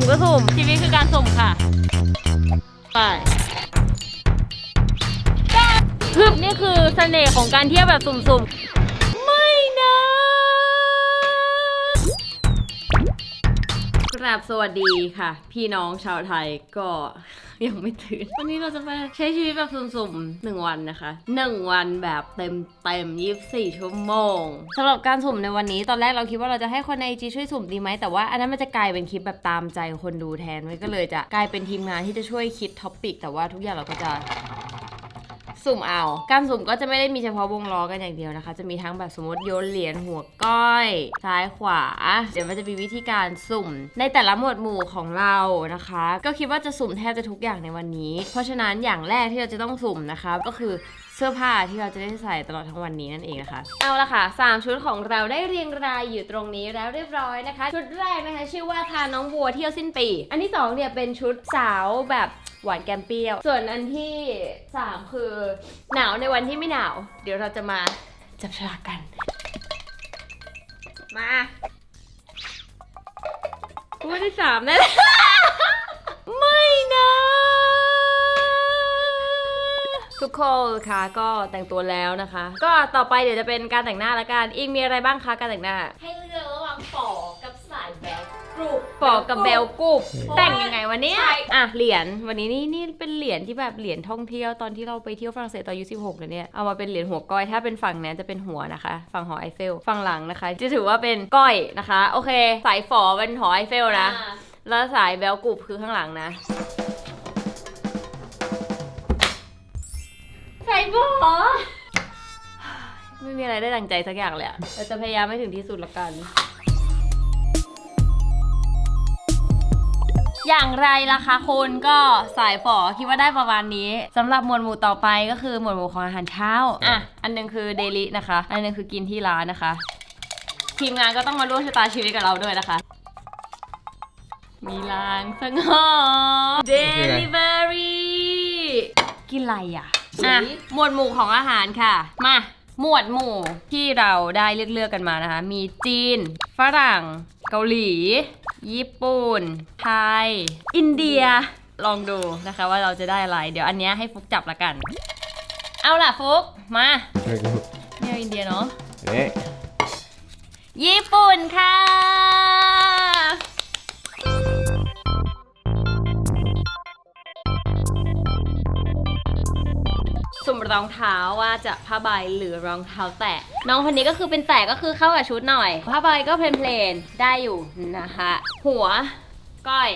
มก็สุ่มชีวิตคือการสุ่มค่ะไปฮึบนี่คือเสน่ห์ของการเที่ยวแบบสุ่มๆ ไม่นะ กราบสวัสดีค่ะ พี่น้องชาวไทยก็ยังไม่ตื่น วันนี้เราจะไปใช้ชีวิตแบบสุ่มๆหนึ่งวันนะคะหนึ่งวันแบบเต็มเต็มยี่สิบสี่ชั่วโมงสำหรับการสุ่มในวันนี้ตอนแรกเราคิดว่าเราจะให้คนในจีช่วยสุ่มดีไหมแต่ว่าอันนั้นมันจะกลายเป็นคลิปแบบตามใจคนดูแทนไว้ก็เลยจะกลายเป็นทีมงานที่จะช่วยคิดท็อปปิกแต่ว่าทุกอย่างเราก็จะ สุ่มเอา การสุ่มก็จะไม่ได้มีเฉพาะวงล้อกันอย่างเดียวนะคะ จะมีทั้งแบบสมมติโยนเหรียญหัวก้อย ซ้ายขวา เดี๋ยวมันจะมีวิธีการสุ่ม ในแต่ละหมวดหมู่ของเรานะคะ ก็คิดว่าจะสุ่มแทบจะทุกอย่างในวันนี้ เพราะฉะนั้นอย่างแรกที่เราจะต้องสุ่มนะคะก็คือ สื้อผ้าที่เราจะได้ใส่ตลอดทั้งวันนี้นั่นเองนะคะ เอาละค่ะ 3 ชุดของเราได้เรียงรายอยู่ตรงนี้แล้วเรียบร้อยนะคะ ชุดแรกนะคะชื่อว่าพาน้องวัวเที่ยวสิ้นปี อันที่สองเนี่ยเป็นชุดสาวแบบหวานแกมเปรี้ยว ส่วนอันที่ 3 คือ หนาวในวันที่ไม่หนาว เดี๋ยวเราจะมาจับฉลากกัน มาวันที่สามนั่นแหละ ทุกคนคะก็แต่งตัวแล้วนะคะ ก็ต่อไปเดี๋ยวจะเป็นการแต่งหน้าละกันอิงมีอะไรบ้างคะการแต่งหน้าให้เลือกระหว่างป๋อกับสายแบลกรุบ ปอกกับเบลกุบเพราะว่าแต่งยังไงวันนี้ใช่ อะเหรียญวันนี้นี่นี่เป็นเหรียญที่แบบเหรียญท่องเที่ยวตอนที่เราไปเที่ยวฝรั่งเศสตอนอายุ16เลยเนี่ยเอามาเป็นเหรียญหัวก้อยถ้าเป็นฝั่งเนี้ยจะเป็นหัวนะคะ ฝั่งหอไอเฟลฝั่งหลังนะคะ จะถือว่าเป็นก้อยนะคะ โอเค สายฝอเป็นหอไอเฟลนะ อ่าแล้วสายเบลกุบคือข้างหลังนะ สายป๋อไม่มีอะไรได้ดังใจสักอย่างเลยอะเราจะพยายามให้ถึงที่สุดละกัน อย่างไรล่ะคะคุณก็สายฝอคิดว่าได้ประมาณนี้สำหรับหมวดหมู่ต่อไปก็คือหมวดหมู่ของอาหารเช้า อะ อันหนึงคือเดลินะคะ อันหนึงคือกินที่ร้านนะคะ ทีมงานก็ต้องมาร่วมชะตาชีวิตกับเราด้วยนะคะ มีลางสังหรณ์ Delivery กินอะไรอะ อะหมวดหมู่ของอาหารค่ะ มาหมวดหมู่ที่เราได้เลือกเลือกๆกันมานะคะ มีจีน ฝรั่ง เกาหลี ญี่ปุ่น ไทย อินเดีย ลองดูนะคะว่าเราจะได้อะไร เดี๋ยวอันเนี้ยให้ฟุกจับละกัน เอาล่ะฟุกมาเนี่ยอินเดียเนาะนี่ญี่ปุ่นค่ะ สุ่มรองเท้าว่าจะผ้าใบหรือรองเท้าแตะ น้องคนนี้ก็คือเป็นแตะก็คือเข้ากับชุดหน่อย ผ้าใบก็เพลนๆได้อยู่นะคะ หัวก้อย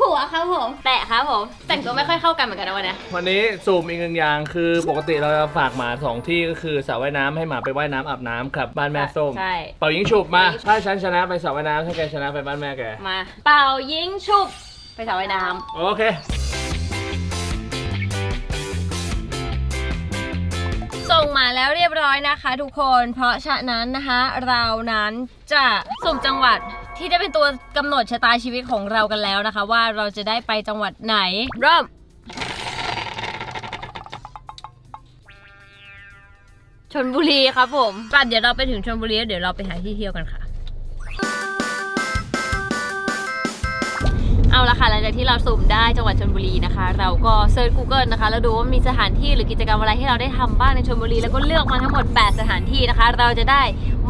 หัวครับผม แตะครับผม แต่งตัวไม่ค่อยเข้ากันเหมือนกันนะวันนี้ วันนี้สูมอีกหนึ่งอย่างคือปกติเราจะฝากหมาสองที่ก็คือสระว่ายน้ำให้หมาไปว่ายน้ำอาบน้ำครับบ้านแม่ส้มใช่ เป่ายิงฉุบมาเป่ายิงฉุบถ้าฉันชนะไปสระว่ายน้ำถ้าแกชนะไปบ้านแม่แกมา เป่ายิงชุบ ไปสระว่ายน้ำ โอเค ส่งมาแล้วเรียบร้อยนะคะ ทุกคนเพราะฉะนั้นนะคะเรานั้นจะสุ่มจังหวัดที่ได้เป็นตัวกำหนดชะตาชีวิตของเรากันแล้วนะคะ ว่าเราจะได้ไปจังหวัดไหนเริ่มชนบุรีครับผมก่อนเดี๋ยวเราไปถึงชนบุรีแล้วเดี๋ยวเราไปหาที่เที่ยวกันค่ะ เอาละค่ะหลังจากที่เราสุ่มได้จังหวัดชลบุรีนะคะ เราก็เซิร์ช Google นะคะแล้วดูว่ามีสถานที่หรือกิจกรรมอะไรให้เราได้ทำบ้างในชลบุรี แล้วก็เลือกมาทั้งหมด 8 สถานที่นะคะ เราจะได้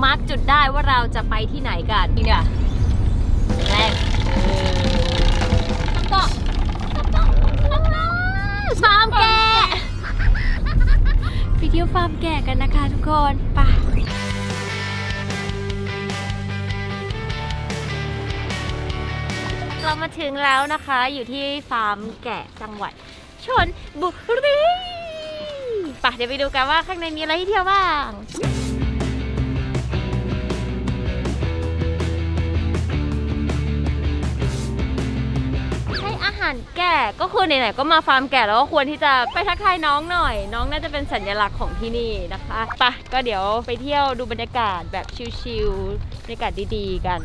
มาร์กจุดได้ว่าเราจะไปที่ไหนกันนี่เนี่ยแรกก็ฟาร์มแกะไปเที่ยวฟาร์มแกะกันนะคะทุกคนไป เรามาถึงแล้วนะคะ อยู่ที่ฟาร์มแกะจังหวัดชนบุรีไปเดี๋ยวไปดูกันว่าข้างในมีอะไรให้เที่ยวบ้างให้อาหารแกะก็คือไหนๆก็มาฟาร์มแกะแล้วก็ควรที่จะไปทักทายน้องหน่อย น้องน่าจะเป็นสัญลักษณ์ของที่นี่นะคะไปก็เดี๋ยวไปเที่ยวดูบรรยากาศแบบชิลๆบรรยากาศดีๆกัน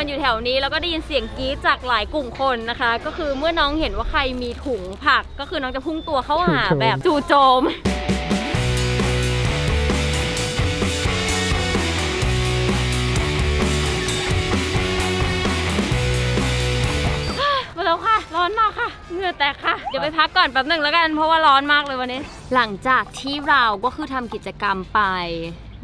นอยู่แถวนี้แล้วก็ได้ยินเสียงกรี๊ดจากหลายกลุ่มคนนะคะ ก็คือเมื่อน้องเห็นว่าใครมีถุงผัก ก็คือน้องจะพุ่งตัวเข้าหาแบบจู่โจม มาแล้วค่ะ ร้อนมากค่ะเหงื่อแตกค่ะ เดี๋ยวไปพักก่อนแป๊บหนึ่งแล้วกันเพราะว่าร้อนมากเลยวันนี้ หลังจากที่เราก็คือทำกิจกรรมไป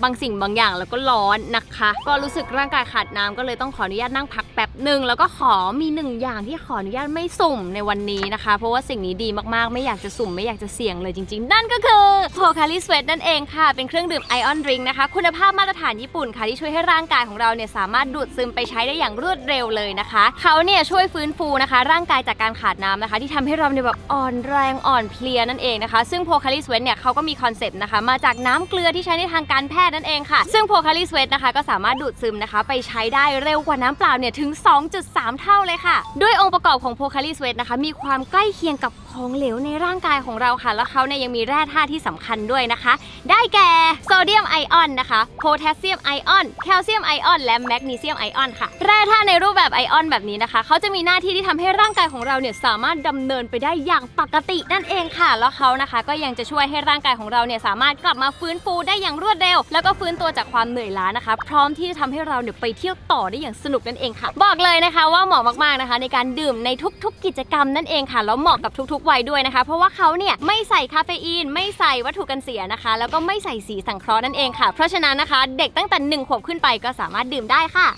บางสิ่งบางอย่างแล้วก็ร้อนนะคะ ก็รู้สึกร่างกายขาดน้ำก็เลยต้องขออนุญาตนั่งพักแป๊บหนึ่งแล้วก็ขอมีหนึ่งอย่างที่ขออนุญาตไม่สุ่มในวันนี้นะคะ เพราะว่าสิ่งนี้ดีมากๆ ไม่อยากจะสุ่มไม่อยากจะเสี่ยงเลยจริง ๆ นั่นก็คือโ o คา l ิสเว t นั่นเองค่ะ เป็นเครื่องดื่มไอออนดริงนะคะ คุณภาพมาตรฐานญี่ปุ่นค่ะที่ช่วยให้ร่างกายของเราเนี่ยสามารถดูดซึมไปใช้ได้อย่างรวดเร็วเลยนะคะเขาเนี่ยช่วยฟื้นฟูนะคะ ร่างกายจากการขาดน้ำนะคะ ที่ทำให้เราเนี่ยแบบอ่อนแรงอ่อนเพลียนั่นเองนะคะ ซึ่งโพคาลิสเว t เนี่ยเขาก็มีคอนเซปต์นะคะมาจากน้ำเกลือที่ใช้ในทางการแพทร่นั่นเองค่ะ ซึ่งโพคาลิสเวทนะคะก็สามารถดูดซึมนะคะ ไปใช้ได้เร็วกว่าน้ำเปล่าเนี่ยถึง 2.3 เท่าเลยค่ะ ด้วยองค์ประกอบของโพคาลิสเวทนะคะมีความใกล้เคียงกับ ของเหลวในร่างกายของเราค่ะ แล้วเขาเนี่ยยังมีแร่ธาตุที่สำคัญด้วยนะคะ ได้แก่โซเดียมไอออนนะคะโพแทสเซียมไอออนแคลเซียมไอออนและแมกนีเซียมไอออนค่ะ แร่ธาตุในรูปแบบไอออนแบบนี้นะคะ เขาจะมีหน้าที่ที่ทำให้ร่างกายของเราเนี่ยสามารถดำเนินไปได้อย่างปกตินั่นเองค่ะ แล้วเขานะคะก็ยังจะช่วยให้ร่างกายของเราเนี่ยสามารถกลับมาฟื้นฟูได้อย่างรวดเร็ว แล้วก็ฟื้นตัวจากความเหนื่อยล้านะคะ พร้อมที่จะทำให้เราเนี่ยไปเที่ยวต่อได้อย่างสนุกนั่นเองค่ะ บอกเลยนะคะว่าเหมาะมากๆนะคะ ในการดื่มในทุกๆกิจกรรมนั่นเองค่ะแล้วเหมาะกับทุกๆวัยด้วยนะคะ เพราะว่าเขาเนี่ยไม่ใส่คาเฟอีน ไม่ใส่วัตถุกันเสียนะคะ แล้วก็ไม่ใส่สีสังเคราะห์นั่นเองค่ะ เพราะฉะนั้นนะคะ เด็กตั้งแต่หนึ่งขวบขึ้นไปก็สามารถดื่มได้ค่ะ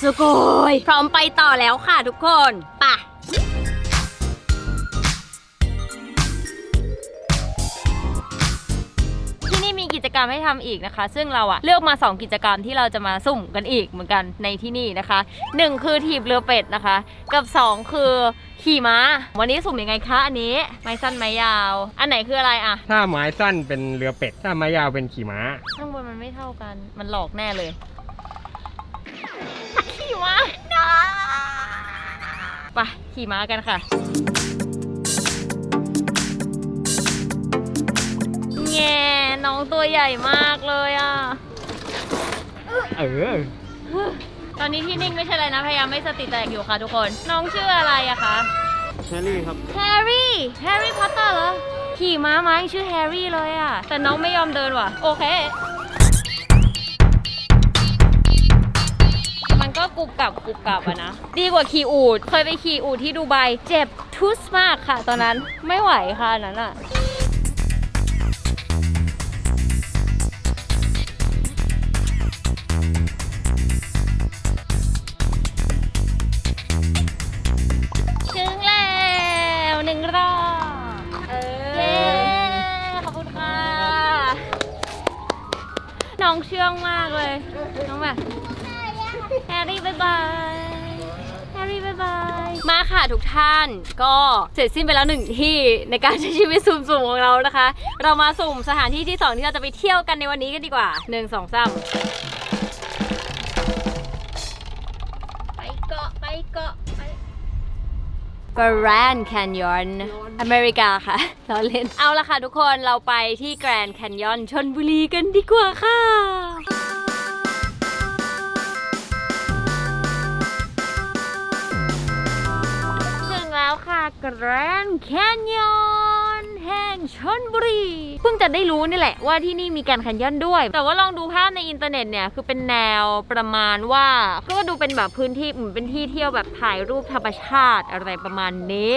สุโกยพร้อมไปต่อแล้วค่ะทุกคนไป่ะ นี่มีกิจกรรมให้ทำอีกนะคะ ซึ่งเราอะเลือกมา 2 กิจกรรมที่เราจะมาสุ่มกันอีกเหมือนกันในที่นี่นะคะ 1 คือถีบเรือเป็ดนะคะ กับ 2 คือขี่ม้า วันนี้สุ่มยังไงคะอันนี้ไม้สั้นไม้ยาว อันไหนคืออะไรอะถ้าไม้สั้นเป็นเรือเป็ด ถ้าไม้ยาวเป็นขี่ม้าข้างบนมันไม่เท่ากันมันหลอกแน่เลย ขี่ม้าไปขี่ม้ากันค่ะ แง่น้องตัวใหญ่มากเลยอะ เออ ตอนนี้ที่นิ่งไม่ใช่อะไรนะ พยายามไม่สติแตกอยู่ค่ะทุกคน น้องชื่ออะไรอะคะแชรี่ครับ แฮร์รี่ แฮร์รี่พอตเตอร์เหรอ ขี่ม้าม้ายังชื่อแฮร์รี่เลยอะแต่น้องไม่ยอมเดินว่ะ โอเค มันก็กรุบกรับกรุบกรับอะนะ ดีกว่าขี่อูด เคยไปขี่อูดที่ดูไบ เจ็บทุสมากค่ะ ตอนนั้น ไม่ไหวค่ะอันนั้นอะ น้องเชื่องมากเลย น้องแบบแฮร์รี่บายบายแฮร์รี่บายบาย มาค่ะทุกท่านก็เสร็จสิ้นไปแล้วหนึ่งที่ในการใช้ชีวิตสุ่มๆของเรานะคะ เรามาสุ่มสถานที่ที่สองที่เราจะไปเที่ยวกันในวันนี้กันดีกว่าหนึ่งสองสาม Grand Canyon อเมริกาค่ะเราเล่น เอาละค่ะทุกคนเราไปที่ Grand Canyon ชนบุรีกันดีกว่าค่ะถึงแล้วค่ะ Grand Canyon ชลบุรีเพิ่งจะได้รู้นี่แหละว่าที่นี่มีการแคนยอนด้วย แต่ว่าลองดูภาพในอินเทอร์เน็ตเนี่ยคือเป็นแนวประมาณว่าก็ดูเป็นแบบพื้นที่เหมือนเป็นที่เที่ยวแบบถ่ายรูปธรรมชาติอะไรประมาณนี้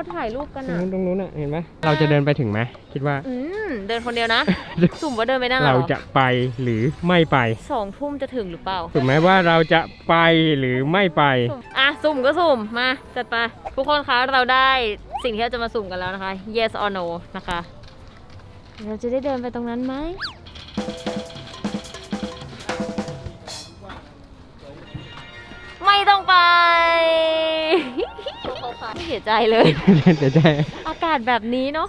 เขาถ่ายรูปกันตรงอะ นู้นตรงนู้นน่ะเห็นไหมเราจะเดินไปถึงไหมคิดว่า อืม เดินคนเดียวนะ สุ่มว่าเดินไปนั่นเหรเราอจะไปหรือไม่ไปสองทุ่มจะถึงหรือเปล่า ถูกไหมว่าเราจะไปหรือไม่ไปสุ่มอะ สุ่มก็สุ่ม มา จัดไป ทุกคนคะ เราได้สิ่งที่เราจะมาสุ่มกันแล้วนะคะ yes or no นะคะ เราจะได้เดินไปตรงนั้นไหม ไม่ต้องไปไม่เสียใจเลย เดี๋ยใจอากาศแบบนี้เนาะ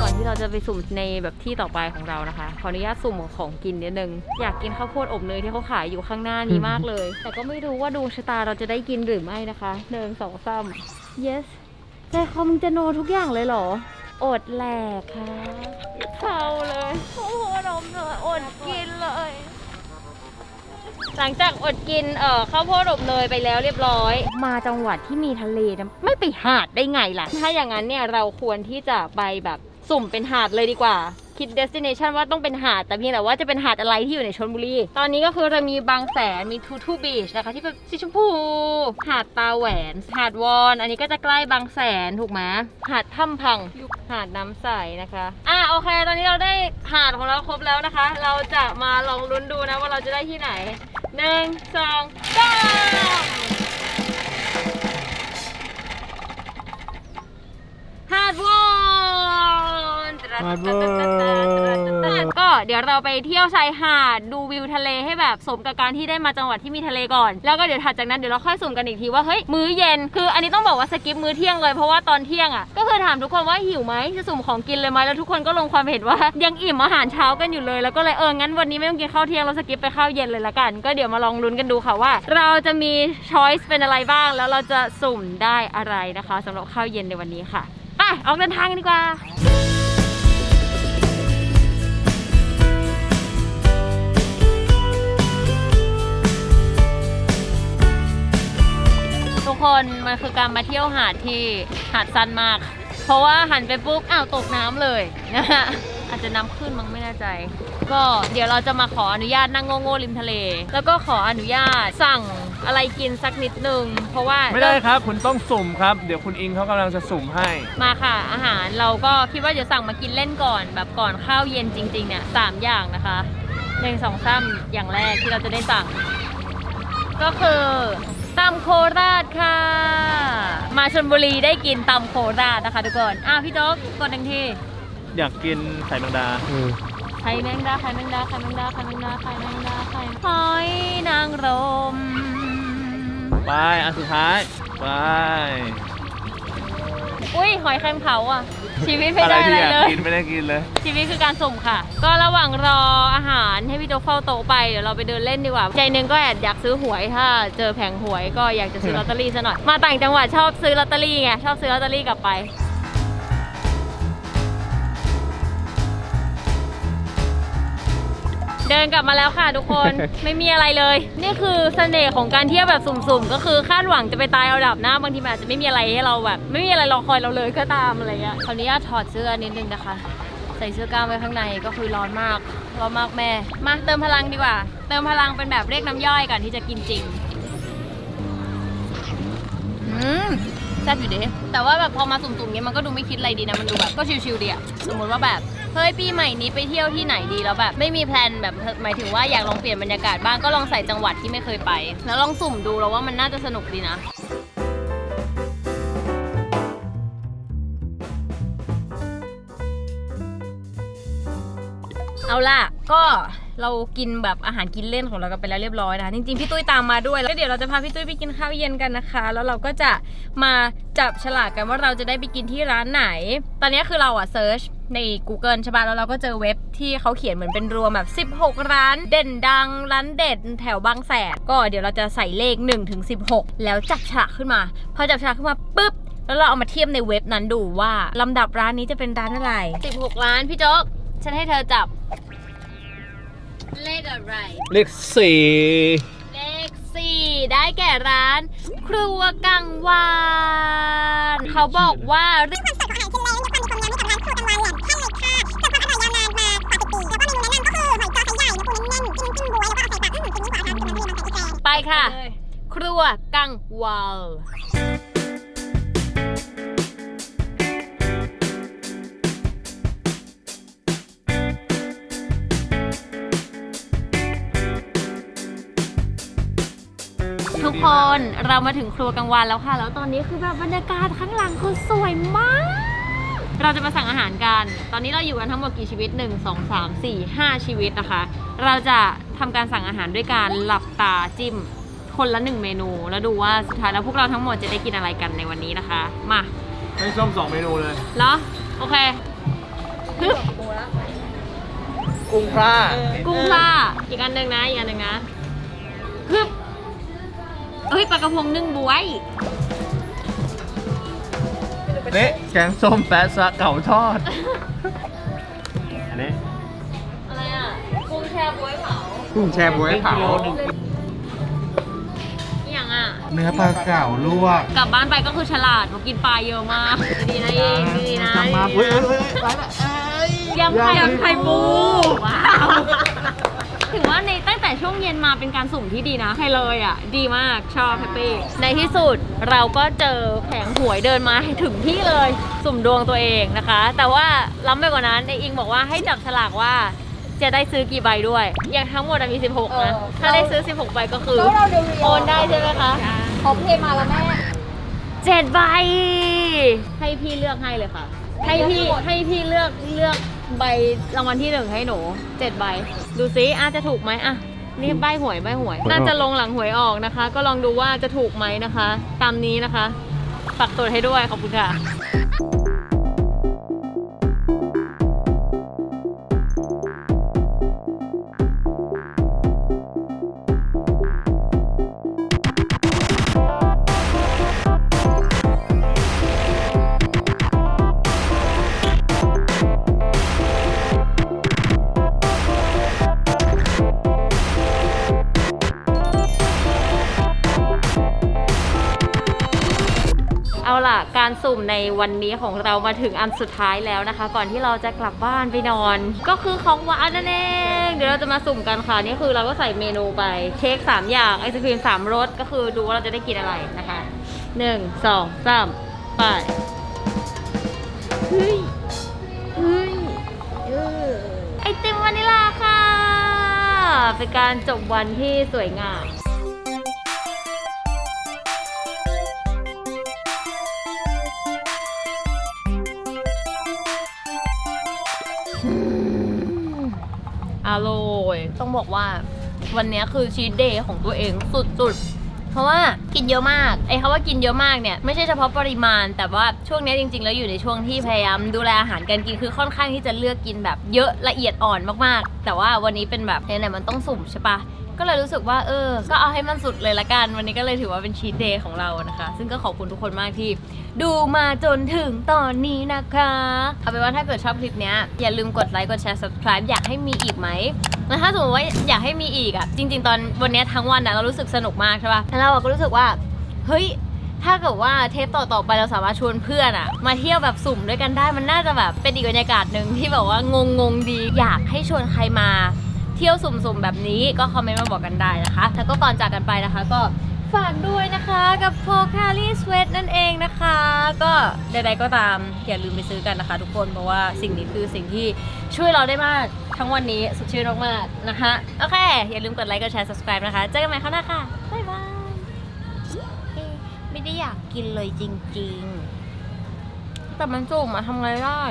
ก่อนที่เราจะไปสุ่มในแบบที่ต่อไปของเรานะคะ ขออนุญาตสุ่มของกินนิดนึง อยากกินข้าวโพดอบเนยที่เขาขายอยู่ข้างหน้านี้มากเลย แต่ก็ไม่รู้ว่าดวงชะตาเราจะได้กินหรือไม่นะคะหนึ่งสองสาม yes ใจคอมึงจะโนทุกอย่างเลยเหรอ อดแหลกค่ะเศร้าเลย โอ้โหนมเนยอดกินเลย หลังจากอดกินเอ่อข้าวโพดอบเนยไปแล้วเรียบร้อย มาจังหวัดที่มีทะเลนะไม่ไปหาดได้ไงล่ะ ถ้าอย่างนั้นเนี่ยเราควรที่จะไปแบบสุ่มเป็นหาดเลยดีกว่า คิด destination ว่าต้องเป็นหาด แต่เพียงแต่ว่าจะเป็นหาดอะไรที่อยู่ในชลบุรี ตอนนี้ก็คือเรามีบางแสนมีทูทูบีชนะคะที่เป็นสีชมพู หาดตาแหวน หาดวอน อันนี้ก็จะใกล้บางแสนถูกไหมหาดถ้ำพัง หาดน้ำใสนะคะ อะโอเค ตอนนี้เราได้หาดของเราครบแล้วนะคะ เราจะมาลองลุ้นดูนะว่าเราจะได้ที่ไหนหนึ่งสองสามหาดวอน หาดวอนก็เดี๋ยวเราไปเที่ยวชายหาดดูวิวทะเลให้แบบสมกับการที่ได้มาจังหวัดที่มีทะเลก่อน แล้วก็เดี๋ยวถัดจากนั้นเดี๋ยวเราค่อยสุ่มกันอีกทีว่าเฮ้ยมื้อเย็นคืออันนี้ต้องบอกว่าสกิปมื้อเที่ยงเลยเพราะว่าตอนเที่ยงอะก็คือถามทุกคนว่าหิวไหมจะสุ่มของกินเลยไหมแล้วทุกคนก็ลงความเห็นว่ายังอิ่มอาหารเช้ากันอยู่เลยแล้วก็เลยเอองั้นวันนี้ไม่ต้องกินข้าวเที่ยงเราสกิปไปข้าวเย็นเลยละกัน ก็เดี๋ยวมาลองลุ้นกันดูค่ะว่า เราจะมีช้อยส์เป็นอะไรบ้าง แล้วเราจะสุ่มได้อะไรนะคะสำหรับข้าวเย็นในวันนี้ค่ะไปออกเดินทางกันดีกว่า มันคือการมาเที่ยวหาดที่หาดสั้นมาก เพราะว่าหันไปปุ๊บอ้าวตกน้ำเลยนะฮะอาจจะน้ำขึ้นมั้งไม่แน่ใจ ก็เดี๋ยวเราจะมาขออนุญาตนั่งโง่ๆริมทะเล แล้วก็ขออนุญาตสั่งอะไรกินสักนิดนึง เพราะว่าไม่ได้ครับ คุณต้องสุ่มครับ เดี๋ยวคุณอิงเขากำลังจะสุ่มให้ มาค่ะ อาหารเราก็คิดว่าเดี๋ยวสั่งมากินเล่นก่อน แบบก่อนข้าวเย็นจริงๆเนี่ยสามอย่างนะคะหนึ่งสองสามอย่างแรกที่เราจะได้สั่ง ก็คือตำโคราชค่ะ มาชลบุรีได้กินตำโคราชนะคะทุกคน อะพี่โจ๊กกดหนึ่งที อยากกินไข่แมงดา อืมไข่แมงดาไข่แมงดาไข่แมงดาไข่แมงดาไข่แมงดาไข่หอยนางรม ไป อันสุดท้าย ไป อุ้ยหอยแครงเผาอะ ชีวิตไม่ได้ที่อะไรอยากเลย กินไม่ได้กินเลย ชีวิตคือการสุ่มค่ะ ก็ระหว่างรออาหารให้พี่โจ๊กเฝ้าโต๊ะไป เดี๋ยวเราไปเดินเล่นดีกว่า ใจหนึงก็แอบอยากซื้อหวย ถ้าเจอแผงหวยก็อยากจะซื้อลอตเตอรี่ซะหน่อย มาต่างจังหวัดชอบซื้อลอตเตอรี่ไง ชอบซื้อลอตเตอรี่กลับไป เดินกลับมาแล้วค่ะทุกคน ไม่มีอะไรเลย นี่คือเสน่ห์ของการเที่ยวแบบสุ่มๆ ก็คือคาดหวังจะไปตายเอาดับหน้าบางทีมันอาจจะไม่มีอะไรให้เราแบบ ไม่มีอะไรรอคอยเราเลยก็ตามอะไรเงี้ยขออนุญาตถอดเสื้อนิดนึงนะคะ ใส่เสื้อกล้ามไว้ข้างในก็คือร้อนมากร้อนมากแม่ มาเติมพลังดีกว่า เติมพลังเป็นแบบเรียกน้ำย่อยก่อนที่จะกินจริงอืมแซ่บอยู่ดิแต่ว่าแบบพอมาสุ่มๆเงี้ยมันก็ดูไม่คิดอะไรดีนะมันดูแบบก็ชิวๆดีอะสมมติว่าแบบ เฮ้ยปีใหม่นี้ไปเที่ยวที่ไหนดีแล้วแบบไม่มีแพลนแบบหมายถึงว่าอยากลองเปลี่ยนบรรยากาศบ้างก็ลองใส่จังหวัดที่ไม่เคยไป แล้วลองสุ่มดูแล้วว่ามันน่าจะสนุกดีนะเอาล่ะ ก็ เรากินแบบอาหารกินเล่นของเรากันไปแล้วเรียบร้อยนะคะจริงๆพี่ตุ้ยตามมาด้วยแล้วเดี๋ยวเราจะพาพี่ตุ้ยไปกินข้าวเย็นกันนะคะ แล้วเราก็จะมาจับฉลากกันว่าเราจะได้ไปกินที่ร้านไหน ตอนนี้คือเราอะเซิร์ชใน Google ใช่ป่ะแล้วเราก็เจอเว็บที่เขาเขียนเหมือนเป็นรวมแบบ 16 ร้านเด่นดัง ร้านเด็ดแถวบางแสนก็เดี๋ยวเราจะใส่เลข1ถึง16 แล้วจับฉลากขึ้นมา พอจับฉลากขึ้นมาปุ๊บแล้วเราเอามาเทียบในเว็บนั้นดูว่าลำดับร้านนี้จะเป็นร้านอะไร 16 ร้านพี่โจ๊กฉันให้เธอจับ เลขอะไร เลขสี่เลข4ได้แก่ร้าน ครัวกังวาน เขาบอกว่าเรื่องความสดของอาหารเชียงรายและมีความมีความยาวนานแหล่งแท่งเลยค่ะความอร่อยาวนานมา80ปีแล้วก็เมนูแนะนำก็คือหอยจอไซส์ใหญ่เนื้อปูแน่นๆจิ้มจิ้มบ๊ว ทุกคนเรามาถึงครัวกลางวันแล้วค่ะ แล้วตอนนี้คือแบบบรรยากาศข้างหลังคือสวยมาก เราจะมาสั่งอาหารกัน ตอนนี้เราอยู่กันทั้งหมดกี่ชีวิต 1 2 3 4 5 ชีวิตนะคะ เราจะทำการสั่งอาหารด้วยการหลับตาจิ้ม คนละหนึ่งเมนู แล้วดูว่าสุดท้ายแล้วพวกเราทั้งหมดจะได้กินอะไรกันในวันนี้นะคะ มาให้ส้มสองเมนูเลยเหรอโอเคกุ้งพร่ากุ้งปลาอีกอันหนึ่งนะอีกอันหนึ่งนะฮึบ เฮ้ยปลากระพงนึ่งบวยนี่แกงส้มแปะซะเก่าทอด อันนี้อะไรอะกุ้งแช่บวยเผากุ้งแช่บวยเผากิโลหนึ่งอหย่างอะ เนื้อปลาเก่าลวกกลับบ้านไปก็คือฉลาดเพราะกินปลาเยอะมาก ดีนะเองดีนะสั่งมาเฮ้ยเฮ้ยเฮ้ยไปละเอ้ยยำไข่ยำไข่ปูว้าว ถึงว่าในตั้ง แต่ช่วงเย็นมาเป็นการสุ่มที่ดีนะ ใครเลยอะ ดีมากชอบแฮปปี้ในที่สุดเราก็เจอแผงหวยเดินมาให้ถึงที่เลย สุ่มดวงตัวเองนะคะ แต่ว่าล้ำไปกว่านั้นไออิงบอกว่าให้จับฉลากว่าจะได้ซื้อกี่ใบด้วย อย่างทั้งหมดอะมี 16 นะ ถ้าได้ซื้อ 16 ใบก็คือโอนได้ใช่ไหมคะขอเพลงมาแล้วแม่ เจ็ดใบ ให้พี่เลือกให้เลยค่ะ ให้พี่ให้พี่เลือกเลือกใบรางวัลที่หนึ่งให้หนูเจ็ดใบ ดูซิอาจจะถูกไหมอะ นี่ใบหวยใบหวย น่าจะลงหลังหวยออกนะคะ ก็ลองดูว่าจะถูกไหมนะคะ ตามนี้นะคะฝากตัวให้ด้วยขอบคุณค่ะ การสุ่มในวันนี้ของเรามาถึงอันสุดท้ายแล้วนะคะ ก่อนที่เราจะกลับบ้านไปนอน ก็คือของหวานนั่นเองเดี๋ยวเราจะมาสุ่มกันค่ะนี่คือเราก็ใส่เมนูไปเค้ก3 อย่างไอศครีม3รสก็คือดูว่าเราจะได้กินอะไรนะคะ 1 2 3ไปเฮ้ยเฮ้ยเออไอติมวานิลาค่ะ เป็นการจบวันที่สวยงาม อร่อยต้องบอกว่า วันนี้คือชีทเดย์ของตัวเองสุดๆ เพราะว่ากินเยอะมากไอ้คำว่ากินเยอะมากเนี่ยไม่ใช่เฉพาะปริมาณ แต่ว่าช่วงนี้จริงๆ แล้วอยู่ในช่วงที่พยายามดูแลอาหารการกินคือค่อนข้างที่จะเลือกกินแบบเยอะละเอียดอ่อนมากๆ แต่ว่าวันนี้เป็นแบบไหนๆมันต้องสุ่มใช่ปะ ก็เลยรู้สึกว่าเออ ก็เอาให้มันสุดเลยละกัน วันนี้ก็เลยถือว่าเป็นชีทเดย์ของเรานะคะ ซึ่งก็ขอบคุณทุกคนมากที่ ดูมาจนถึงตอนนี้นะคะ เอาเป็นว่าถ้าเกิดชอบคลิปเนี้ยอย่าลืมกดไลค์กดแชร์ subscribe อยากให้มีอีกไหมแล้วถ้าสมมติว่าอยากให้มีอีกอะจริง ๆ ตอนวันนี้ทั้งวันอะเรารู้สึกสนุกมากใช่ป่ะแล้วเราก็รู้สึกว่าเฮ้ยถ้าเกิดว่าเทปต่อๆไปเราสามารถชวนเพื่อนอะมาเที่ยวแบบสุ่มด้วยกันได้มันน่าจะแบบเป็นอีกบรรยากาศหนึ่งที่แบบว่างงงๆดี อยากให้ชวนใครมา เที่ยวสุ่มๆแบบนี้ก็คอมเมนต์มาบอกกันได้นะคะ แล้วก็ก่อนจากกันไปนะคะ ก็ฝากด้วยนะคะกับโ o คา l ี s สเว t นั่นเองนะคะ ก็ใดๆก็ตามอย่าลืมไปซื้อกันนะคะ ทุกคนเพราะว่าสิ่งนี้คือสิ่งที่ช่วยเราได้มากทั้งวันนี้สดชื่นมากๆนะคะโอเค อย่าลืมกดไลค์กดแชร์ subscribe นะคะ เจอกันใหม่ครั้งหน้าค่ะบ๊ายบายไม่ได้อยากกินเลยจริง ๆ แต่มันจุ่มอะทำไงได้